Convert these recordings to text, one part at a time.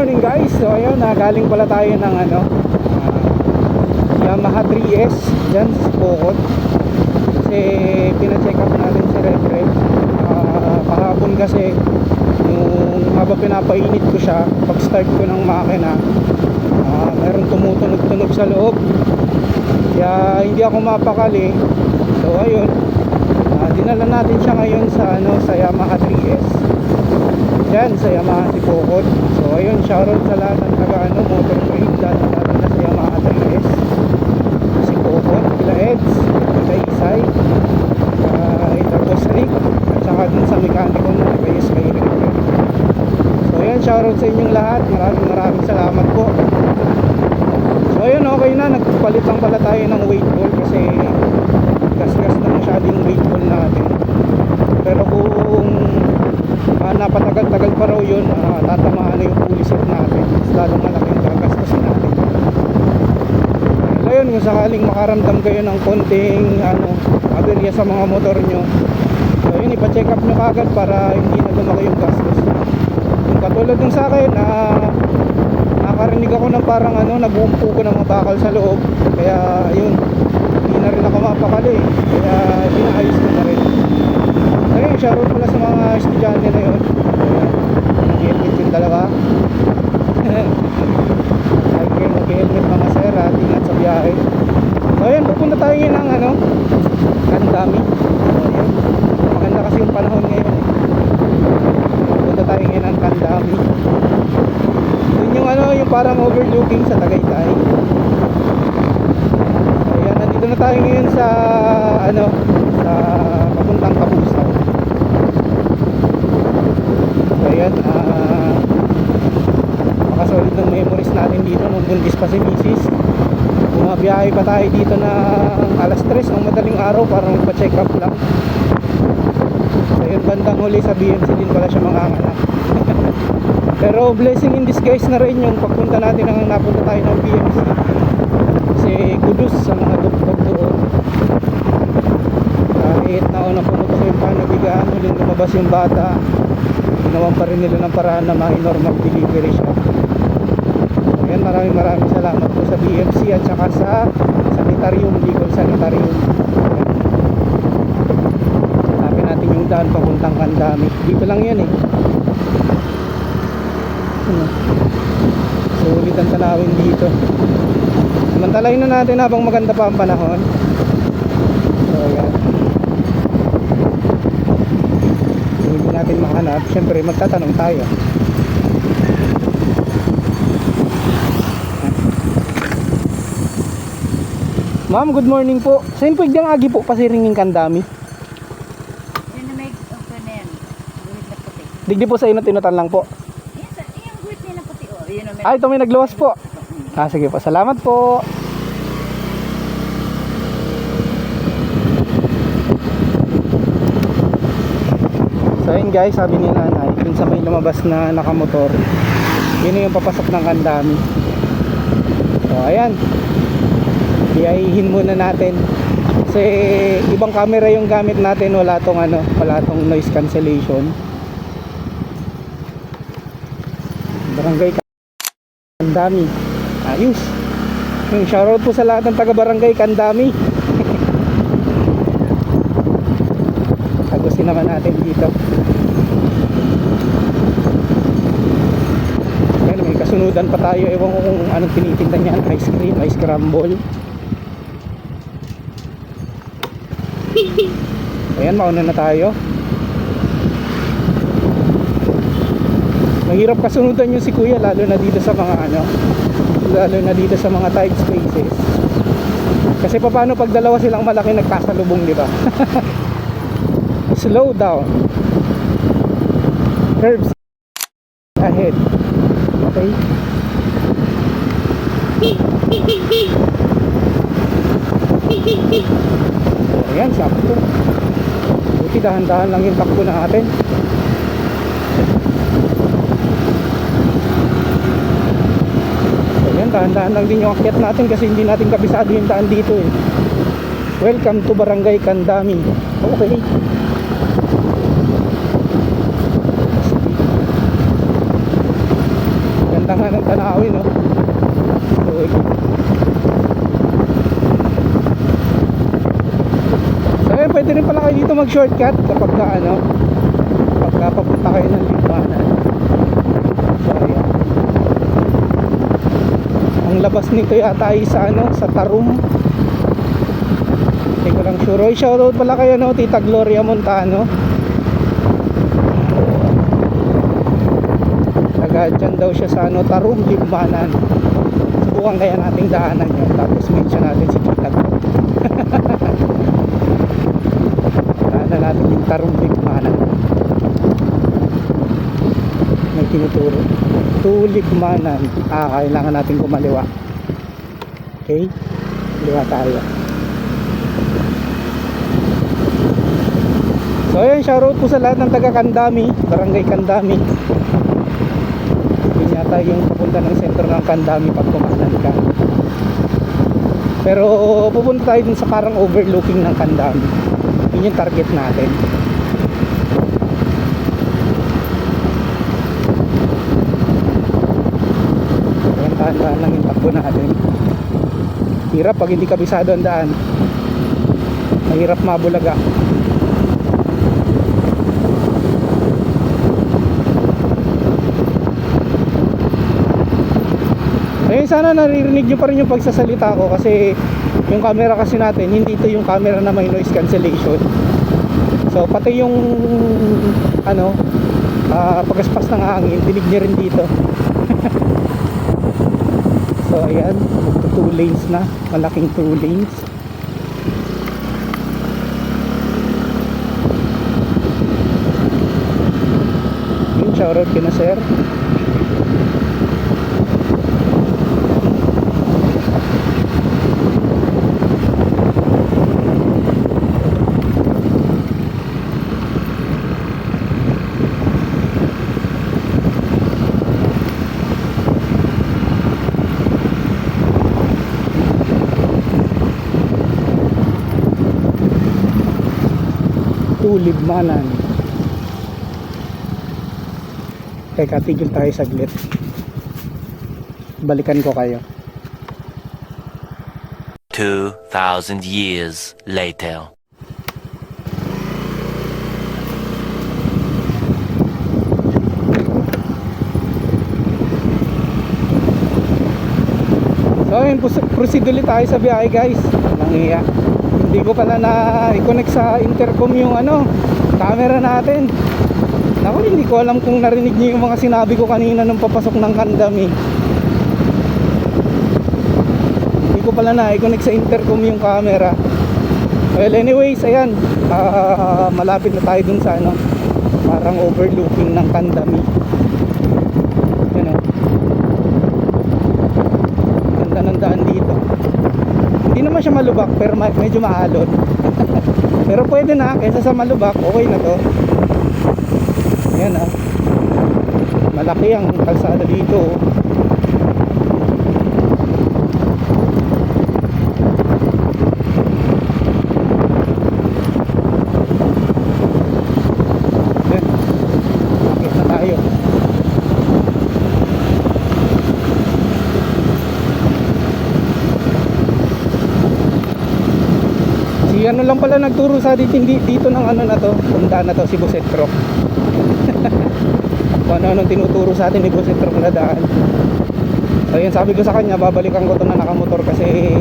morning guys. So ayun, na galing pala tayo ng ano, ah, Yamaha 3S dyan sa Spokot. Kasi pina-check up natin si Red Red. Ah, kahapon kasi yung habang pinapainit ko siya, pag start ko ng makina, ah, meron tumutunog-tunog sa loob. Kaya hindi ako mapakali. So ayun, ah, dinala natin siya ngayon sa ano sa Yamaha 3S dyan sa Yamaha Sipokot so ayun shoutout sa lahat ng taga ano, motor trade lalo lalo na sa Yamaha 3S Sipokot, kila Eds kila Isay kay Tapos Rick at saka dun sa mekaniko na kay Rick so ayun shoutout sa inyong lahat. Maraming maraming salamat po. So ayun okay na. Nagpalit lang pala tayo ng weight ball kasi gas-gas na masyado yung weight ball natin. Pero kung ah, napatagal-tagal pa raw yun ah, tatamaan na yung pulisit natin. Mas lalong malaki yung gagastusin natin. Yun kung sakaling makaramdam kayo ng konting ano, aberya sa mga motor nyo so yun ipacheck up nyo kagad para hindi na lumaki yung gastos. Yung katulad ng sa akin ah, nakarinig ako ng parang ano nag-uumpo ko ng mga bakal sa loob. Kaya yun hindi na rin ako mapakali. Kaya pinaayos ko na rin ayun shoutout pala sa mga estudyante na yun. Nag-helmet yung dalawa. Lagi kayo mag-helmet mga sir at ingat sa biyahe. So ayun pupunta tayo ngayon ng ano Kandami so ayun maganda kasi yung panahon ngayon eh. pupunta tayo ngayon ng Kandami yun yung ano yung parang overlooking sa Tagaytay. Ayan, nandito na tayo ngayon sa ano sa papuntang Kapusaw. So ayan, ah makasolid ng memories natin dito nung buntis pa si Mrs. Bumabiyahe pa tayo dito ng alas 3 ng madaling araw para magpa-check up lang. So yun, bandang huli sa BMC din pala siya mga anak. Pero blessing in disguise na rin yung pagpunta natin nang napunta tayo ng BMC kasi kudus sa mga doktor doon kahit nauna pumunta ko yung panabigaan huling lumabas yung bata ginawan pa rin nila ng paraan na ma-normal delivery siya so yan maraming maraming salamat po sa BMC at saka sa sanitarium legal sanitarium hanapin natin yung daan papuntang kandami dito lang yan eh ano sulit ang tanawin dito Samantalahin na natin habang maganda pa ang panahon. So, yan. Hindi natin mahanap, syempre magtatanong tayo. Ma'am, good morning po. Saan po yung agi po pasiringin kandami? Yan na may okay na yan. Guhit na puti. Digdi po sa ino tinutan lang po. Yan, sa, yung guhit nila puti. Oh, yun na may... Ay, ito may nagluwas po. Ah, sige po. Salamat po. So yun guys, sabi ni nanay, dun sa may lumabas na nakamotor, yun na yung papasok ng kandami. So ayan, iyahihin muna natin. Kasi ibang camera yung gamit natin, wala tong ano, wala tong noise cancellation. Barangay Kandami. Ayos. Yung shoutout po sa lahat ng taga barangay Kandami. Tagusin naman natin dito. Ayan, may kasunudan pa tayo. Ewan ko kung anong tinitinda niyan. Ice cream, ice crumble. Ayan, mauna na tayo. Mahirap kasunudan yung si kuya lalo na dito sa mga ano lalo na dito sa mga tight spaces. Kasi paano pag dalawa silang malaki nagkasalubong, di ba? Slow down. Curves ahead. Okay? Ayan, sakto. Buti dahan-dahan lang yung takbo natin. Ayan, dahan-dahan lang din yung akyat natin kasi hindi natin kabisado yung daan dito eh. Welcome to Barangay Kandami. Okay. Gandang gitna ng tanawin no so so ayun pwede rin pala kayo dito mag shortcut kapag ka ano pagka papunta kayo ng lipanan so ayan. Ang labas nito yata ay sa ano sa Tarum. Hindi ko lang sure. Oy, shoutout pala kayo no Tita Gloria Montano. Taga dyan daw siya sa ano Tarum Limbanan subukan kaya nating daanan yun. Tapos mention natin si Tita Glo daanan Tarum Limbanan may tinuturo. Tulikmanan ah kailangan natin kumaliwa. Okay? Liwa tayo. So ayun shoutout po sa lahat ng taga Kandami barangay Kandami. Yun yata yung pupunta ng sentro ng Kandami pag kumanan ka. Pero pupunta tayo dun sa parang overlooking ng Kandami. Yun yung target natin Ayan, tahan-tahan lang yung takbo natin. Hirap pag hindi kabisado ang daan. Mahirap mabulaga. Ayun, sana naririnig nyo pa rin yung pagsasalita ko kasi yung camera kasi natin, hindi ito yung camera na may noise cancellation. So, pati yung ano, ah, pagaspas ng hangin, dinig nyo rin dito. so, ayan, magto two lanes na, malaking two lanes. Yun, shoutout kina sir. Tulibmanan. Teka, tigil tayo saglit. Balikan ko kayo. 2,000 years later. So ayun, proceed ulit tayo sa biyahe guys. Walang iya. Hindi ko pala na i-connect sa intercom yung ano, camera natin. Naku, hindi ko alam kung narinig niyo yung mga sinabi ko kanina nung papasok ng kandam eh. Hindi ko pala na i-connect sa intercom yung camera. Well anyways, ayan. ah, malapit na tayo dun sa ano, parang overlooking ng kandami. Yan o. Ganda ng daan dito. Hindi naman siya malubak pero ma- medyo maalon. pero pwede na kaysa sa malubak, okay na to. Ayan ah. Malaki ang kalsada dito. oh. Ayan. Akit na tayo. Si ano lang pala nagturo sa dito, dito ng ano na to, tanda na to si Busetro. Kung ano-ano tinuturo sa atin ni Busetro na daan. So yun, sabi ko sa kanya, babalikan ko to na nakamotor kasi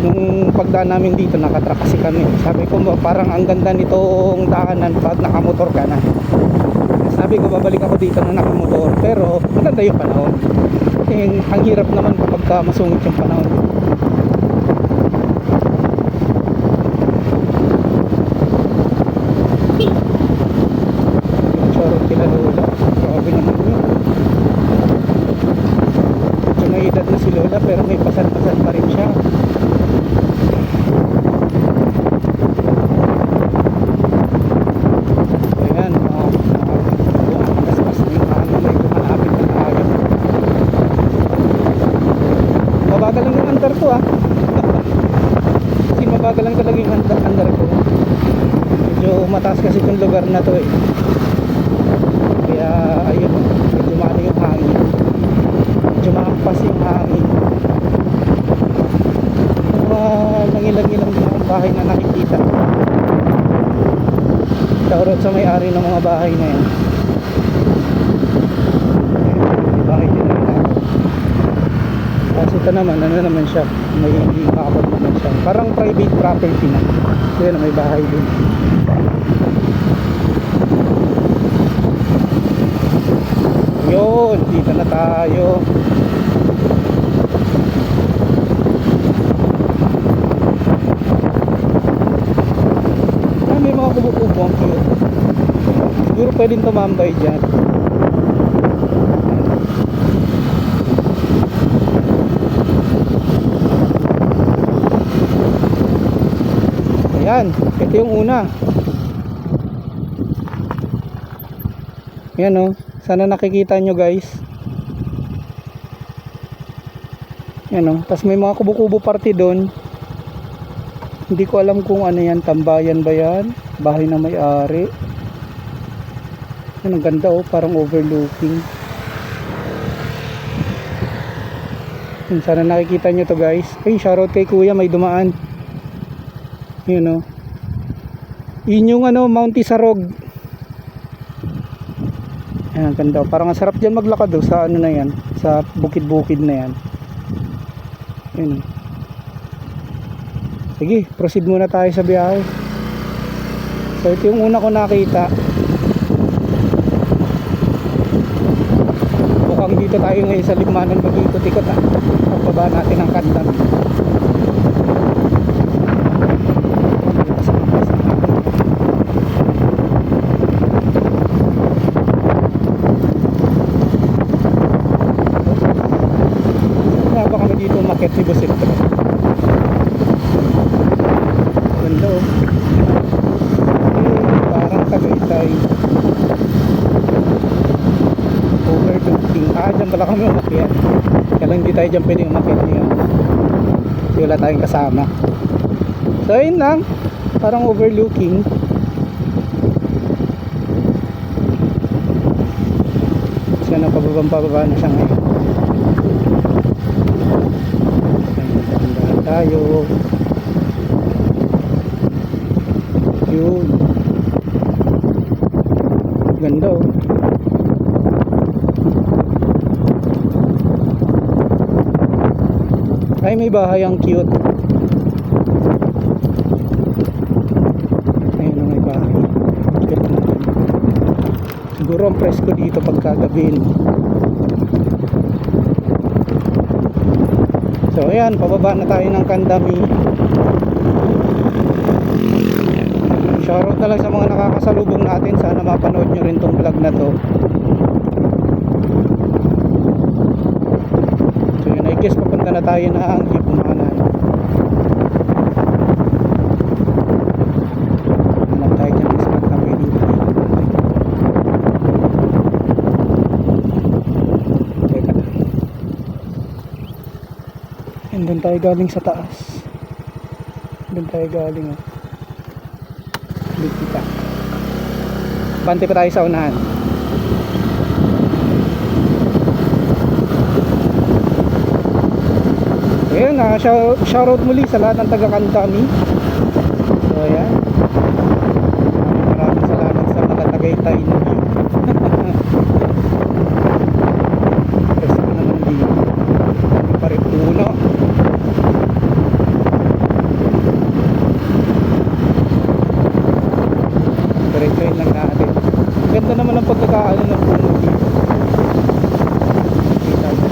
nung pagdaan namin dito, nakatrack kasi kami. Sabi ko, parang ang ganda nitong daanan pag nakamotor ka na. Sabi ko, babalik ako dito na nakamotor. Pero, maganda yung panahon. Kasi ang hirap naman kapag ka masungit yung panahon. yung showroom kila Lola grabe naman yun medyo may edad na si Lola pero may pasal-pasal pa rin siya. Na yung ano mabagal lang yung andar ko ah. Kasi mabagal lang talaga yung andar ko. Medyo mataas kasi itong lugar na to eh. Kaya ayun medyo maano yung hangin mga nangilang-ilang ng bahay na nakikita. Shoutout sa may-ari ng mga bahay na yan. Bahay din na kasi ito naman ano naman siya may makapag naman siya. Parang private property na. Kaya na may bahay din. Yun dito na tayo. Mga kubo-kubo ang cute. Siguro pwedeng tumambay dyan. Ayan, ito yung una. Yan oh, sana nakikita nyo guys. Yan oh, tas may mga kubo-kubo party doon. Hindi ko alam kung ano yan, tambayan ba yan? Bahay na may-ari. Yan, ang ganda oh, parang overlooking. Yan, sana nakikita nyo to guys. Ay, shoutout kay kuya, may dumaan. Yun oh. Yun yung ano, Mounty Sarog. Ayan, ang ganda. Parang ang sarap dyan maglakad oh, sa ano na yan. Sa bukid-bukid na yan. Yun. oh. Sige, proceed muna tayo sa biyahe. So ito yung una ko nakita. Mukhang dito tayo ngayon sa Limanan mag-ikot-ikot ah. Pagbaba natin ang kandan. Dito sa labas ng ating Nga ba kami dito umakit ni Busit Ganda oh. Eh, parang Tagaytay. Overlooking. Ah, dyan pala kami umakyat. Kaya lang hindi tayo dyan pwede umakyat ngayon. Kasi wala tayong kasama. So, ayun lang. Parang overlooking. Kasi ano, pababang pababa na siya ngayon. Tayo. Yun. Ganda oh. Ay, may bahay ang cute. Ayun oh, may bahay. Siguro ang presko dito pagkagabi. So ayan, pababa na tayo ng Kandami. Shoutout na lang sa mga nakakasalubong natin. Sana mapanood nyo rin tong vlog na to. So yun, I guess papunta na tayo na ang Ipumanan. Hanap tayo dyan ng spot na dito. Teka. And doon tayo galing sa taas. Doon tayo galing ah. Dito kita. Bante pa tayo sa unahan. Ayun na, shout, shoutout muli sa lahat ng taga Kandami. So ayan. Maraming salamat sa mga tagaytay ninyo. Kasi ko naman dito. Hindi pa rin puno. Diretsuhin lang natin. Ganda naman ang pagkakaano ng puno dito. Kita mo.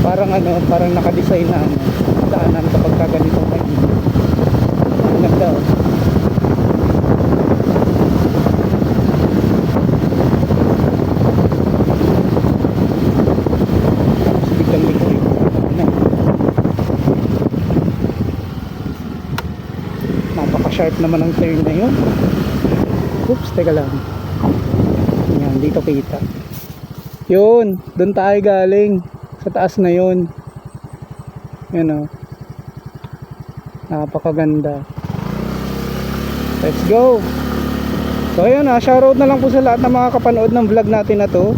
Parang ano, parang nakadesign na ano, daanan kapag kaganito may Ang ganda oh. Kulit. Ano? Napaka-sharp naman ang turn na yun. Oops, teka lang. Yan, dito kita. Yun, doon tayo galing. Sa taas na yun. Yan o. Napakaganda. Let's go. So ayun ah, shoutout na lang po sa lahat ng mga kapanood ng vlog natin na to.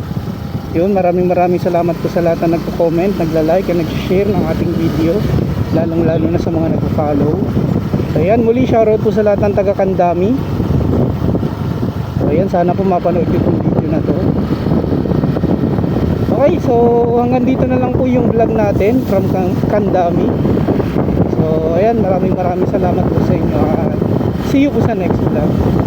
Yun, maraming maraming salamat po sa lahat na nagko-comment, nagla-like, at nag-share ng ating video. lalong lalo na sa mga nag-follow so ayan muli shoutout po sa lahat ng taga Kandami so ayan sana po mapanood nyo itong video na to okay so hanggang dito na lang po yung vlog natin from Kan- Kandami. So ayan maraming maraming salamat po sa inyo. At see you po sa next vlog